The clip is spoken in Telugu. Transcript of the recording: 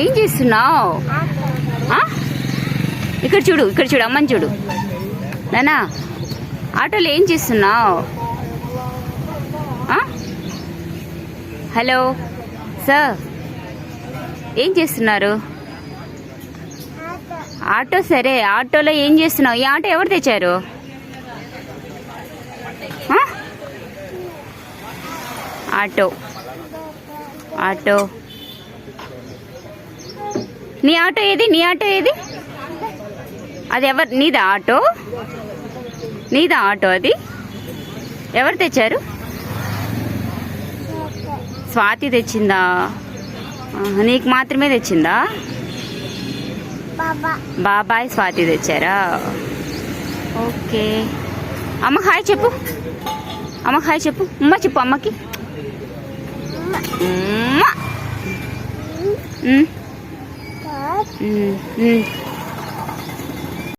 ఏం చేస్తున్నావు? ఇక్కడ చూడు ఇక్కడ చూడు అమ్మని చూడు. నానా ఆటోలో ఏం చేస్తున్నావు? హలో సార్ ఏం చేస్తున్నారు? ఆటో సరే ఆటోలో ఏం చేస్తున్నావు? ఈ ఆటో ఎవరు తెచ్చారు? Auto auto. నీ ఆటో ఏది? నీ ఆటో ఏది? అది ఎవరు నీదా ఆటో? నీదా ఆటో అది? ఎవరు తెచ్చారు? స్వాతి తెచ్చిందా? నీకు మాత్రమే తెచ్చిందా? బాబాయ్ స్వాతి తెచ్చారా? ఓకే. అమ్మ హాయ్ చెప్పు. అమ్మ హాయ్ చెప్పు. అమ్మ చెప్పు అమ్మకి. ఉమ్మ. 嗯嗯